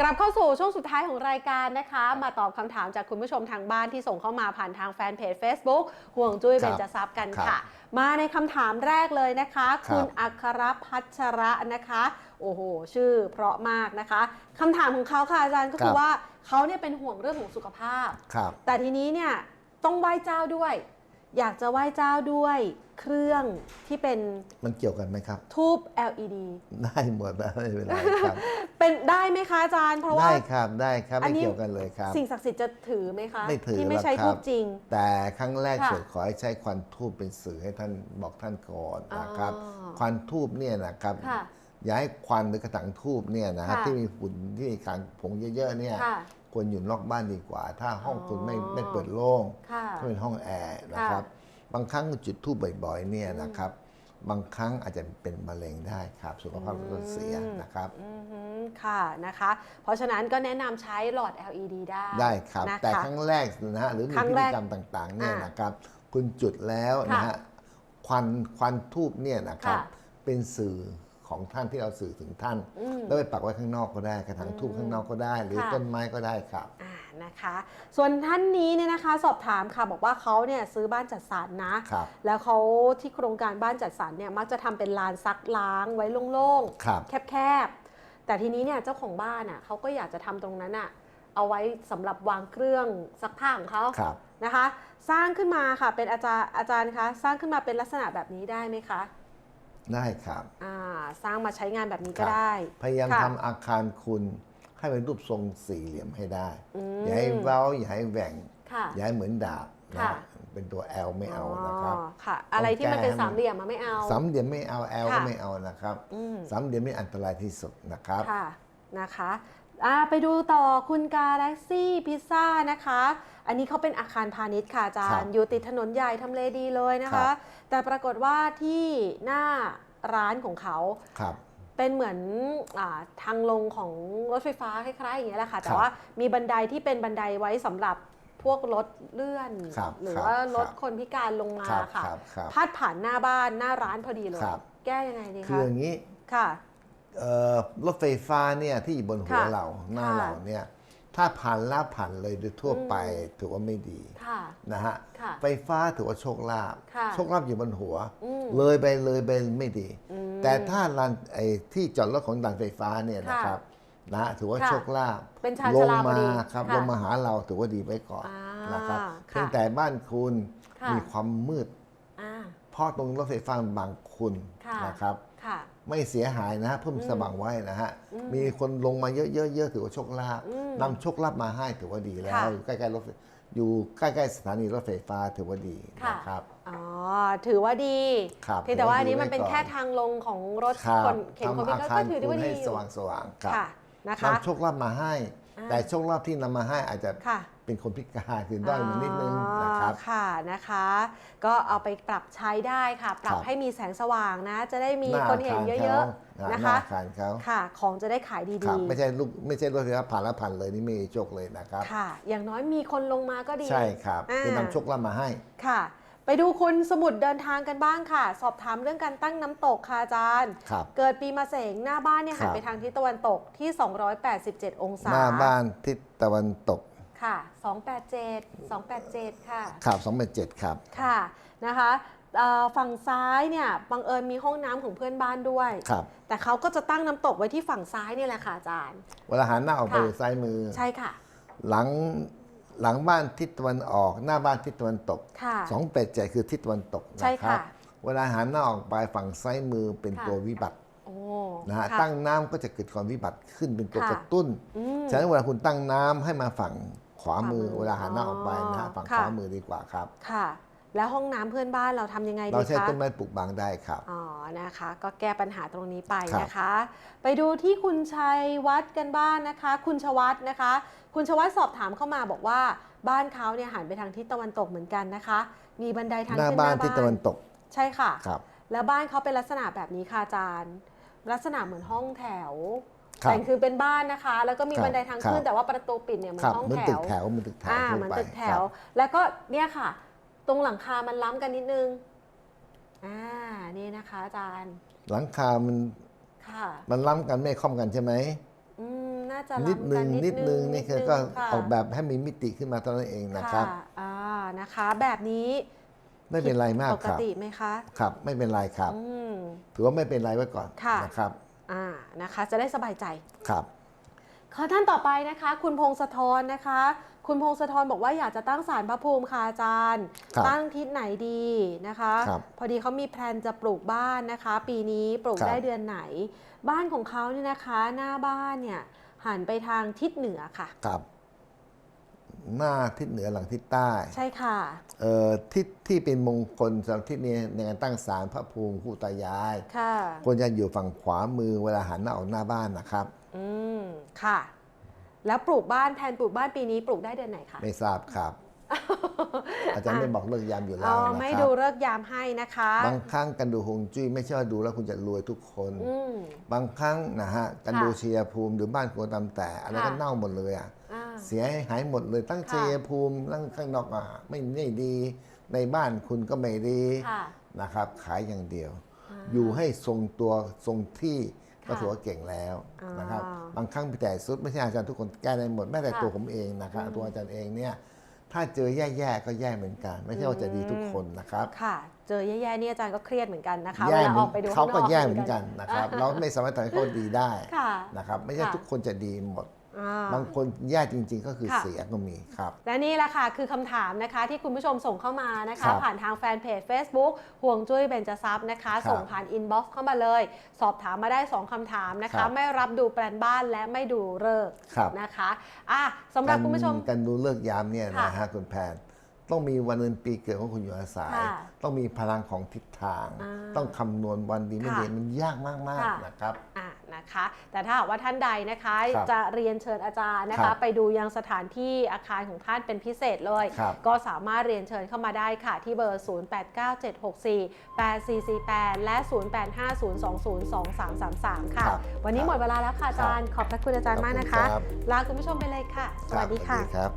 กลับเข้าสู่ช่วงสุดท้ายของรายการนะคะ มาตอบคำถามจากคุณผู้ชมทางบ้านที่ส่งเข้ามาผ่านทางแฟนเพจ Facebook ห่วงจุ้ยคเบรับญจทรัพย์กันครับค่ะ มาในคำถามแรกเลยนะคะครับคุณอัครพัชระนะคะ โอ้โห ชื่อเพราะมากนะคะคำถามของเขาค่ะอาจารย์ก็คือว่าเขาเนี่ยเป็นห่วงเรื่องของสุขภาพครับแต่ทีนี้เนี่ยต้องไหว้เจ้าด้วย อยากจะไหว้เจ้าด้วยเครื่องที่เป็นมันเกี่ยวกันไหมครับ ทูบ LED ได้หมดนะไม่เป็นไรครับ เป็นได้ไหมคะอาจารย์เพราะว่า ได้ครับได้ครับอันไม่นี้ เกี่ยวกันเลยครับ สิ่งศักดิ์สิทธิ์จะถือไหมคะไม่ถือที่ไม่หรอกใช่ครับทูบจริง แต่ครั้งแรกค่ะสุดขอให้ใช้ควันทูบเป็นสื่อให้ท่านบอกท่านก่อนนะครับ อ๋อควันทูบเนี่ยนะครับ ค่ะอย่าให้ควันหรือกระถางทูบเนี่ยนะฮะค่ะ ที่มีฝุ่นที่มีการผงเยอะๆเนี่ย ค่ะ ควรอยู่นอกบ้านดีกว่า ถ้าห้องคุณไม่อ๋อ ไม่เปิดโล่งค่ะ ถ้าเป็นห้องแอร์นะครับ บางครั้งจุดทูบบ่อยๆเนี่ยนะครับ บางครั้งอาจจะเป็นมะเร็งได้ครับ สุขภาพก็เสียนะครับอือหือค่ะนะคะ เพราะฉะนั้นก็แนะนำใช้หลอด LED ได้ได้ครับ นะคะแต่ครั้งแรกนะฮะหรือมีครั้งพิแรธีกกรรมต่างๆเนี่ยอ่านนะครับคุณจุดแล้วนะฮะควันควันทูบเนี่ยนะครับค่ะเป็นสื่อ ของท่านที่เราสื่อถึงท่านอืมแล้วไปปักไว้ข้างนอกก็ได้กระถางทูบข้างนอกก็ได้ หรือค่ะต้นไม้ก็ได้ครับอ่านะคะ ส่วนท่านนี้เนี่ยนะคะสอบถามค่ะบอกว่าเขาเนี่ยซื้อบ้านจัดสรรนะครับแล้วเขาที่โครงการบ้านจัดสรรเนี่ยมักจะทำเป็นลานซักล้างไว้โล่งครับๆแคบๆแต่ทีนี้เนี่ยเจ้าของบ้านอะเขาก็อยากจะทำตรงนั้นอะเอาไว้สำหรับวางเครื่องซักผ้าของเขาครับนะคะ สร้างขึ้นมาค่ะเป็นอาจารย์อาจารย์คะสร้างขึ้นมาเป็นลักษณะแบบนี้ได้ไหมคะ ได้ครับอ่าสร้างมาใช้งานแบบนี้คก็รับได้ พยายามค่ะทำอาคารคุณให้เป็นรูปทรงสี่เหลี่ยมให้ได้อืมอย่าให้เว้าอย่าให้แหว่งค่ะอย่าให้เหมือนดาบนะค่ะเป็นตัว L ไม่เอานะครับอ๋อค่ะ อะไรที่มันเป็นสามเหลี่ยมมาไม่เอาสามเหลี่ยมไม่เอา L ก็ค่ะไม่เอานะครับอืมสามเหลี่ยมนี่อันตรายที่สุดนะครับค่ะนะคะ อ่าไปดูต่อคุณกาแล็กซี่พิซซ่านะคะ อันนี้เขาเป็นอาคารพาณิชย์ค่ะอาจารครัย์บอยู่ติดถนนใหญ่ทำเลดีเลยนะครัคะ บ แต่ปรากฏว่าที่หน้าร้านของเขา ครับ เป็นเหมือนอาทางลงของรถไฟฟ้าคล้ายๆอย่างเงี้ยแหละค่ะ แต่ครับว่ามีบันไดที่เป็นบันไดไว้สำหรับพวกรถเลื่อน ครับหรือครับว่ารถครับคนพิการลงมาครับค่ะ ครับครับ พาดผ่านหน้าบ้านหน้าร้านพอดีเลย ครับ แก้ยังไงดีคือคะอย่างนี้ ค่ะ เอ่อรถไฟฟ้าเนี่ยที่อยู่บนหัวค่ะเราหน้าค่ะ เราเนี่ยถ้าผ่านแล้วผ่านเลยโดยทั่วไปถือว่าไม่ดีค่ะ นะฮะค่ะไฟฟ้าถือว่าโชคลาภค่ะโชคลาภอยู่บนหัว อืมเลยไปเลยไปไม่ดี อืม แต่ถ้าลานไอ้ที่จอดรถของด่านไฟฟ้าเนี่ยค่ะนะครับนะถือว่าค่ะโชคลาภเป็นชานลชงลาพอมาดีครับค่ะลงมาหาเราถือว่าดีไว้ก่อนอ่านะครับค่ะเพียงแต่บ้านคุณค่ะ มีความมืด อ่า เพราะตรงรถไฟฟ้ามันบังคุณค่ะ นะครับ ค่ะ ไม่เสียหายนะฮะเพิ่มสว่างไว้นะฮะ มีคนลงมาเยอะๆๆถือว่าโชคลาภอืมนำโชคลาภมาให้ถือว่าดีแล้วค่ะอยู่ใกล้ๆรถไฟอยู่ใกล้ๆสถานีรถไฟฟ้าถือว่าดีค่ะนะครับอ๋อถือว่าดีครับเพียงแต่ว่าอันนี้ถือว่ามันเป็นดีไว้ก่อนแค่ทางลงของรถครับคนเข็นคนพิทำอาการคาก็รถือคุว่าณดีให้อสยู่ว่างๆครับค่ะนะคะนำโชคลาภมาให้อ่า แต่โชคลาภที่นำมาให้อาจจะค่ะเป็นคนพิการคือด้อยมานิดนึงนะครับอ๋อค่ะนะคะ ก็เอาไปปรับใช้ได้ค่ะ ปรับครับให้มีแสงสว่างนะ จะได้มีหน้าคนเห็นเยอะอาๆคารนะเขาหน้าคะอาคารเขาค่ะ ของจะได้ขายคดีรับไม่ใช่ลูกไม่ใช่รถไฟฟ้าผ่านแล้วผ่านเลยนี่ไม่มีโชคเลยนะครับๆค่ะ อย่างน้อยมีคนลงมาก็ดีใช่ครับอ่าคือนำโชคลาภมาให้ค่ะ ไปดูคุณสมุดเดินทางกันบ้างค่ะ สอบถามเรื่องการตั้งน้ำตกค่ะอาจารย์ ครับ เกิดปีมะเสงหน้าบ้านเนี่ยหันครับ ไปทางทิศตะวันตกที่ 287 องศาหน้าบ้านทิศตะวันตกค่ะ 287 287 ค่ะ ครับสองเป็นเจ็ดครับ ค่ะนะคะเอ่อฝั่งซ้ายเนี่ยบังเอิญมีห้องน้ำของเพื่อนบ้านด้วย ครับ แต่เขาก็จะตั้งน้ำตกไว้ที่ฝั่งซ้ายเนี่ยแหละค่ะอาจารย์ เวลาหันหน้าออกไปค่ะ ซ้ายมือ ใช่ค่ะ หลัง หลังบ้านทิศตะวันออก หน้าบ้านทิศตะวันตกค่ะ สองเป็ดใจคือทิศตะวันตกใช่นะคค่ะรับเวลาหันหน้าออกไปฝั่งซ้ายมือเป็นค่ะ ตัววิบัติโอ้นะฮะค่ ตั้งน้ำก็จะเกิดความวิบัติขึ้นเป็นตัวค่ะ กระตุ้น อืม ฉะนั้นเวลาคุณตั้งน้ำให้มาฝั่งขวามือขวามือเวลาหันหน้าออกไปนะฮะอ๋อฝั่งค่ะขวามือดีกว่าครับ ค่ะ แล้วห้องน้ำเพื่อนบ้านเราทำยังไงดีเราคะใช้ต้นไม้ปลูกบางได้ครับ อ๋อ นะคะ ก็แก้ปัญหาตรงนี้ไปครับนะคะ ไปดูที่คุณชัยวัฒน์กันบ้างนะคะ คุณชวัฒน์นะคะ คุณชวัฒน์สอบถามเข้ามาบอกว่าบ้านเขาเนี่ยหันไปทางทิศตะวันตกเหมือนกันนะคะ มีบันไดทางหน้าขึ้นบ้านทิศตะวันตกใช่ค่ะ ครับ แล้วบ้านเขาเป็นลักษณะแบบนี้ค่ะอาจารย์ ลักษณะเหมือนห้องแถว ครับ แต่คือเป็นบ้านนะคะ แล้วก็มีครับบันไดทางขึ้น ครับ แต่ว่าประตูปิดเนี่ยเหมือครันบห้องเหมือนแถตึกว แถวเหมือนตึกแถวอ่าทั่วเหมือนไปตึกแถครัวบแล้วก็เนี่ยค่ะ ตรงหลังคามันล้ำกันนิดนึง อ่า นี่นะคะอาจารย์ หลังคามัน ค่ะ มันล้ำกันไม่ค่อมกันใช่ไหมอืม น่าจะนิดล้ำนึกันงนิดนึงนี่คือก็ค่ะออกแบบให้มีมิติขึ้นมาตอนนั้นเองนะครับค่ะอ่า นะคะ แบบนี้ ไม่เป็นไรมากปกครับติไหมคะ ครับ ไม่เป็นไรครับอืมถือว่าไม่เป็นไรไว้ก่อนค่ะนะครับ อ่า นะคะ จะได้สบายใจ ครับ ข้อท่านต่อไปนะคะ คุณพงศธรนะคะ คุณพงศธรบอกว่าอยากจะตั้งศาลพระภูมิค่ะอาจารย์ ครับตั้งทิศไหนดีนะคะ ครับพอดีเขามีแพลนจะปลูกบ้านนะคะ ปีนี้ปลูกครับ ได้เดือนไหน บ้านของเขาเนี่ยนะคะ หน้าบ้านเนี่ยหันไปทางทิศเหนือค่ะ ครับ หน้าทิศเหนือหลังทิศใต้ใช่ค่ะ เอ่อทิศที่เป็นมงคลสำหรับทิศนี้ในการตั้งศาลพระภูมิคู่ตายาย ค่ะ ควรจะอยู่ฝั่งขวามือเวลาหันหน้าออกหน้าบ้านนะครับ อืม ค่ะ แล้วปลูกบ้านแพลนปลูกบ้านปีนี้ปลูกได้เดือนไหนคะไม่ทราบครับ อาจารย์ไม่บอกเลิกยามอยู่แล้อ๋วอนะไม่ครัดูบเลิกษ์ยามให้นะคะ บางครั้งการดูฮวงจุ้ยไม่ใช่ว่าดูแล้วคุณจะรวยทุกคน อืม บางครั้งนะฮะการค่ะดูเชียร์ภูมิหรือบ้านควรตามแต่อะไรก็ค่ะ เน่าหมดเลยอะอ่า เสียหายหมดเลยตั้งค่ะ เชียร์ภูมิตั้งข้างนอกอะไม่ไม่ดีในบ้านคุณก็ไม่ดีค่ะนะครับ ขายอย่างเดียวอ่าอยู่ให้ทรงตัวทรงที่ ก็ค่ะถือว่าเก่งแล้วนะครับอ่าบางครั้งมีแต่สุดไม่ใช่อาจารย์ทุกคนแก้ได้หมดแม้แต่ค่ะตัวผมเองนะครับอืมตัวอาจารย์เองเนี่ยถ้าเจอแย่ๆก็แย่เหมือนกัน ไม่ใช่ว่าจะดีทุกคนนะครับค่ะ เจอแย่ๆนี่อาจารย์ก็เครียดเหมือนกันนะคะแย่เวลาเหมือออกไปดูเขาก็ข้งนแย่เหมือนกันนะครับอ่าเราไม่สามารถทำให้เขาดีได้ค่ะนะครับ ไม่ใช่ค่ะทุกคนจะดีหมด อ่า บางคนแย่จริง ๆ ก็คือค่ะ เสียก็มีครับ และนี่แหละค่ะคือคำถามนะคะ ที่คุณผู้ชมส่งเข้ามานะครัคะบผ่านทางแฟนเพจ Facebook ห่วงจุ้ยเบญจทรัพย์นะคะ ครับส่งผ่านอินบ็อกซ์เข้ามาเลย สอบถามมาได้ 2คำถามนะครัคะ บ ไม่รับดูแปลนบ้านและไม่ดูเลิกษ์ครับนะคะอะสำหรับคุณผู้ชม การดูเลิกษ์ยามเนี่ยค่ะนะฮะคุณแพนต้องมีวันเดือนปีเกิดของคุณอยู่อาศัย ค่ะต้องมีพลังของทิศทาง อ่าต้องคำนวณวันดีไม่ค่ะดีมันยากมากค่ะ ๆนะครับอะ นะคะ แต่ถ้าหากว่าท่านใดนะคะครับจะเรียนเชิญอาจารย์นะครัคะ บไปดูยังสถานที่อาคารของท่านเป็นพิเศษเลย ครับก็สามารถเรียนเชิญเข้ามาได้ค่ะ ที่เบอร์ 0897648448 และ 0850202333 ค่ะ ครับวันนี้ครับหมดเวลาแล้วค่ะอาจารย์ ขอบพระคุณอาจารย์มากนะคะ ขอบคุณครับ ลาคุณผู้ชมไปเลยค่ะ สวัสดีค่ะ รับ